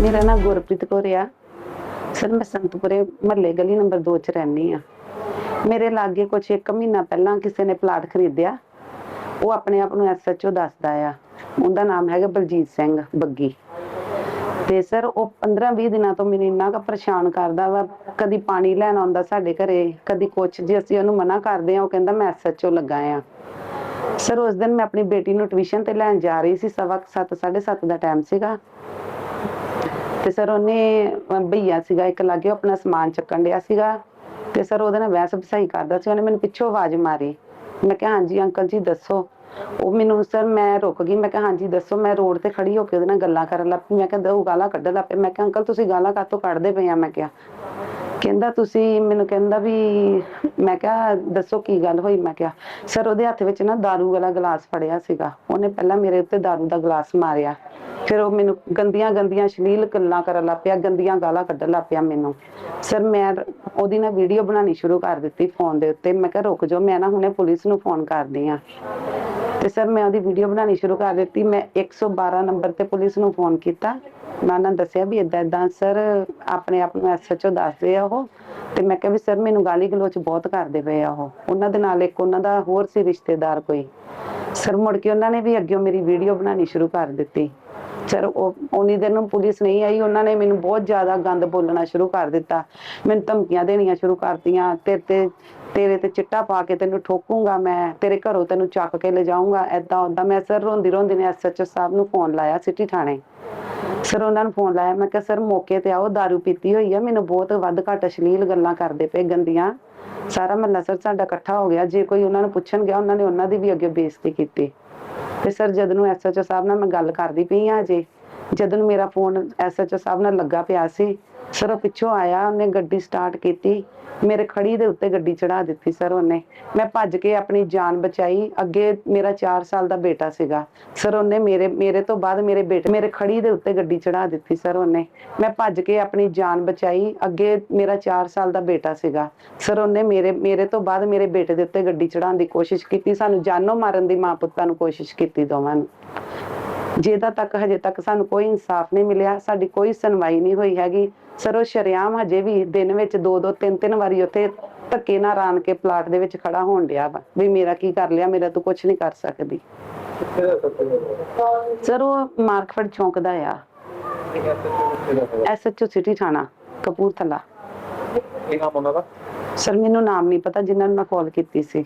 ਮੇਰਾ ਨਾਮ ਗੁਰਪ੍ਰੀਤ ਕੌਰ ਆ। ਸਰ, ਮੈਂ ਸੰਤਪੁਰੇ ਮਹੱਲੇ ਗਲੀ ਨੰਬਰ 2 ਚ ਰਹਿੰਦੀ ਆ। ਮੇਰੇ ਲਾਗੇ ਕੁਝ ਇੱਕ ਮਹੀਨਾ ਪਹਿਲਾਂ ਕਿਸੇ ਨੇ ਪਲਾਟ ਖਰੀਦਿਆ। ਉਹ ਆਪਣੇ ਆਪ ਨੂੰ ਐਸਐਚਓ ਦੱਸਦਾ ਆ। ਉਹਦਾ ਨਾਮ ਹੈਗਾ ਬਲਜੀਤ ਸਿੰਘ ਬੱਗੀ। ਤੇ ਸਰ, ਉਹ 15-20 ਦਿਨਾਂ ਤੋਂ ਮੈਨੂੰ ਇੰਨਾ ਕੁ ਪਰੇਸ਼ਾਨ ਕਰਦਾ ਵਾ, ਕਦੀ ਪਾਣੀ ਲੈਣ ਆਉਂਦਾ ਸਾਡੇ ਘਰੇ, ਕਦੀ ਕੁਛ, ਜੇ ਅਸੀਂ ਉਹਨੂੰ ਮਨਾ ਕਰਦੇ ਆ ਉਹ ਕਹਿੰਦਾ ਮੈਂ ਐਸਐਚਓ ਲੱਗਾ ਆ ਸਰ, ਉਸ ਦਿਨ ਮੈਂ ਆਪਣੀ ਬੇਟੀ ਨੂੰ ਟਿਊਸ਼ਨ ਤੇ ਲੈਣ ਜਾ ਰਹੀ ਸੀ, ਸਵਾ 7 7:30 ਦਾ ਟਾਈਮ ਸੀਗਾ। ਤੇ ਸਰ, ਉਹਨੇ ਭਈਆ ਸੀਗਾ, ਇੱਕ ਲਾਗੇ ਆਪਣਾ ਸਮਾਨ ਚੱਕਣ ਡਿਆ ਸੀਗਾ। ਤੇ ਸਰ, ਉਹਦੇ ਨਾਲ ਵੈਸ ਵਸਾਈ ਕਰਦਾ ਸੀ, ਉਹਨੇ ਮੈਨੂੰ ਪਿੱਛੋਂ ਆਵਾਜ਼ ਮਾਰੀ। ਮੈਂ ਕਿਹਾ, ਹਾਂਜੀ, ਅੰਕਲ ਜੀ, ਦੱਸੋ ਉਹ ਮੈਨੂੰ ਸਰ ਮੈਂ ਰੁਕ ਗਈ ਮੈਂ ਕਿਹਾ ਹਾਂਜੀ ਦੱਸੋ ਮੈਂ ਰੋਡ ਤੇ ਖੜੀ ਹੋ ਕੇ ਉਹਦੇ ਨਾਲ ਗੱਲਾਂ ਕਰਨ ਲੱਗ ਪਈ ਮੈਂ ਕਿਹਾ ਦੋ ਗਾਲਾਂ ਕੱਢਣ ਲੱਗ ਪਏ ਮੈਂ ਕਿਹਾ ਅੰਕਲ ਤੁਸੀਂ ਗਾਲਾਂ ਕਾਤੋਂ ਕੱਢਦੇ ਪਏ ਆ ਮੈਂ ਕਿਹਾ ਕਹਿੰਦਾ ਤੁਸੀਂ ਮੈਨੂੰ ਕਹਿੰਦਾ ਵੀ ਮੈਂ ਕਿਹਾ ਦੱਸੋ ਕੀ ਗੱਲ ਹੋਈ ਮੈਂ ਕਿਹਾ ਸਰ ਉਹਦੇ ਹੱਥ ਵਿੱਚ ਨਾ दारू ਵਾਲਾ ਗਲਾਸ ਫੜਿਆ ਸੀਗਾ ਉਹਨੇ ਪਹਿਲਾਂ ਮੇਰੇ ਉੱਤੇ दारू ਦਾ ਗਲਾਸ ਮਾਰਿਆ ਫਿਰ ਉਹ ਮੈਨੂੰ ਗੰਦੀਆਂ ਗੰਦੀਆਂ ਸ਼ਲੀਲ ਗੱਲਾਂ ਕਰਨ ਲੱਗ ਪਿਆ ਗੰਦੀਆਂ ਗਾਲਾਂ ਕੱਢਣ ਲੱਗ ਪਿਆ ਮੈਨੂੰ ਸਰ ਮੈਂ ਉਹਦੀ ਨਾ ਵੀਡੀਓ ਬਣਾਉਣੀ ਸ਼ੁਰੂ ਕਰ ਦਿੱਤੀ ਫੋਨ ਦੇ ਉੱਤੇ ਮੈਂ ਕਿਹਾ ਰੁਕ ਜਾਓ ਮੈਂ ਨਾ ਹੁਣੇ ਪੁਲਿਸ ਨੂੰ ਫੋਨ ਕਰਦੀ ਆ ਤੇ ਸਰ ਮੈਂ ਉਹਦੀ ਵੀਡੀਓ ਬਣਾਉਣੀ ਸ਼ੁਰੂ ਕਰ ਦਿੱਤੀ। ਮੈਂ 112 ਨੰਬਰ ਤੇ ਪੁਲਿਸ ਨੂੰ ਫੋਨ ਕੀਤਾ। ਮੈਂ ਉਹਨਾਂ ਦੱਸਿਆ ਵੀ ਇਦਾਂ ਇਦਾਂ ਸਰ, ਆਪਣੇ ਆਪ ਨੂੰ ਐਸਐਚਓ ਦੱਸਦੇ ਆ ਉਹ। ਤੇ ਮੈਂ ਕਿਹਾ ਵੀ ਸਰ, ਮੈਨੂੰ ਗਾਲੀ ਗਲੋਚ ਬਹੁਤ ਕਰਦੇ ਪਏ ਆ ਉਹ। ਉਹਨਾਂ ਦੇ ਨਾਲ ਇੱਕ ਉਹਨਾਂ ਦਾ ਹੋਰ ਸੀ ਰਿਸ਼ਤੇਦਾਰ ਕੋਈ। ਸਰ, ਮੁੜ ਕੇ ਉਹਨਾਂ ਨੇ ਵੀ ਅੱਗੇ ਮੇਰੀ ਵੀਡੀਓ ਬਣਾਉਣੀ ਸ਼ੁਰੂ ਕਰ ਦਿੱਤੀ। ਸਰ, ਉਹ ਉਨੀ ਦਿਨ ਨੂੰ ਪੁਲਿਸ ਨਹੀਂ ਆਈ। ਉਹਨਾਂ ਨੇ ਮੈਨੂੰ ਬਹੁਤ ਜ਼ਿਆਦਾ ਗੰਦ ਬੋਲਣਾ ਸ਼ੁਰੂ ਕਰ ਦਿੱਤਾ। ਮੈਨੂੰ ਧਮਕੀਆਂ ਦੇਣੀਆਂ ਸ਼ੁਰੂ ਕਰਤੀਆਂ। ਤੇਰੇ ਤੇ ਤੇਰੇ ਤੇ ਚਿੱਟਾ ਪਾ ਕੇ ਤੈਨੂੰ ਠੋਕੂੰਗਾ ਮੈਂ, ਤੇਰੇ ਘਰੋਂ ਤੈਨੂੰ ਚੱਕ ਕੇ ਲਿਜਾਊਂਗਾ ਐਦਾਂ ਓਦਾਂ ਮੈਂ ਸਰ ਰੋਂਦੀ ਰੋਂਦੀ ਨੇ ਐਸਐਚਓ ਸਾਹਿਬ ਨੂੰ ਫੋਨ ਲਾਇਆ ਸਿਟੀ ਥਾਣੇ। ਸਰ ਉਹਨਾਂ ਨੂੰ ਫੋਨ ਲਾਇਆ, ਮੈਂ ਕਿਹਾ, ਸਰ ਮੌਕੇ ਤੇ ਆਓ दारू ਪੀਤੀ ਹੋਈ ਆ, ਮੈਨੂੰ ਬਹੁਤ ਵੱਧ ਘੱਟ ਅਸ਼ਲੀਲ ਗੱਲਾਂ ਕਰਦੇ ਪਏ ਗੰਦੀਆਂ। ਸਾਰਾ ਮਹੱਲਾ ਸਰ ਸਾਡਾ ਇਕੱਠਾ ਹੋ ਗਿਆ, ਜੇ ਕੋਈ ਉਹਨਾਂ ਨੂੰ ਪੁੱਛਣ ਗਿਆ ਉਹਨਾਂ ਨੇ ਉਹਨਾਂ ਦੀ ਵੀ ਅੱਗੇ ਬੇਇੱਜ਼ਤੀ ਕੀਤੀ। ਤੇ ਸਰ ਜਦ ਨੂੰ ਐਸਐਚਓ ਸਾਹਿਬ ਨਾਲ ਮੈਂ ਗੱਲ ਕਰਦੀ ਪਈ ਆ ਅਜੇ, ਜਦ ਨੂੰ ਮੇਰਾ ਫੋਨ ਐਸਐਚਓ ਸਾਹਿਬ ਨਾਲ ਲੱਗਾ ਪਿਆ ਸੀ ਸਰ, ਉਹ ਪਿੱਛੋਂ ਆਇਆ, ਉਹਨੇ ਗੱਡੀ ਸਟਾਰਟ ਕੀਤੀ। ਮੇਰੇ ਖੜੀ ਦੇ ਉੱਤੇ ਗੱਡੀ ਚੜਾ ਦਿੱਤੀ, ਸਰ, ਉਹਨੇ। ਮੈਂ ਭੱਜ ਕੇ ਆਪਣੀ ਜਾਨ ਬਚਾਈ। ਅੱਗੇ ਮੇਰਾ 4 ਸਾਲ ਦਾ ਬੇਟਾ ਸੀਗਾ। ਸਰ, ਉਹਨੇ ਮੇਰੇ ਮੇਰੇ ਤੋਂ ਬਾਅਦ ਮੇਰੇ ਬੇਟੇ, ਮੇਰੇ ਖੜੀ ਦੇ ਉੱਤੇ ਗੱਡੀ ਚੜਾ ਦਿੱਤੀ, ਸਰ, ਉਹਨੇ। ਮੈਂ ਭੱਜ ਕੇ ਆਪਣੀ ਜਾਨ ਬਚਾਈ। ਅੱਗੇ ਮੇਰਾ 4 ਸਾਲ ਦਾ ਬੇਟਾ ਸੀਗਾ। ਸਰ, ਉਹਨੇ ਮੇਰੇ ਮੇਰੇ ਤੋਂ ਬਾਅਦ ਮੇਰੇ ਬੇਟੇ ਦੇ ਉੱਤੇ ਗੱਡੀ ਚੜਾਉਣ ਦੀ ਕੋਸ਼ਿਸ਼ ਕੀਤੀ। ਸਾਨੂੰ ਜਾਨੋਂ ਮਾਰਨ ਦੀ ਮਾਂ ਪੁੱਤਾਂ ਨੂੰ ਕੋਸ਼ਿਸ਼ ਕੀਤੀ ਦੋਵਾਂ ਨੂੰ। ਜਿਹਦਾ ਤੱਕ ਹਜੇ ਤੱਕ ਸਾਨੂੰ ਕੋਈ ਇਨਸਾਫ ਨਹੀਂ ਮਿਲਿਆ, ਸਾਡੀ ਕੋਈ ਸੁਣਵਾਈ ਨਹੀਂ ਹੋਈ ਹੈਗੀ। ਸਰ ਉਹ ਸ਼ਰੇਆਮ ਹਜੇ ਵੀ ਦਿਨ ਵਿੱਚ ਦੋ ਦੋ ਤਿੰਨ ਤਿੰਨ ਵਾਰੀ ਉੱਥੇ ਧੱਕੇ ਨਾਲ ਆਣ ਕੇ ਪਲਾਟ ਦੇ ਵਿੱਚ ਖੜਾ ਹੋਣ ਡਿਆ ਵਾ ਵੀ ਮੇਰਾ ਕੀ ਕਰ ਲਿਆ ਮੇਰਾ ਤੂੰ ਕੁਝ ਨਹੀਂ ਕਰ ਸਕਦੀ। ਸਰ ਉਹ ਮਾਰਕਫੜ ਚੌਂਕ ਦਾ ਆ। ਐਸਐਚਓ ਸਿਟੀ ਥਾਣਾ ਕਪੂਰਥਲਾ। ਕੀ ਨਾਮ ਉਹਨਾਂ ਦਾ? ਸਰ ਮੈਨੂੰ ਨਾਮ ਨਹੀਂ ਪਤਾ ਜਿਨ੍ਹਾਂ ਨੂੰ ਮੈਂ ਕਾਲ ਕੀਤੀ ਸੀ।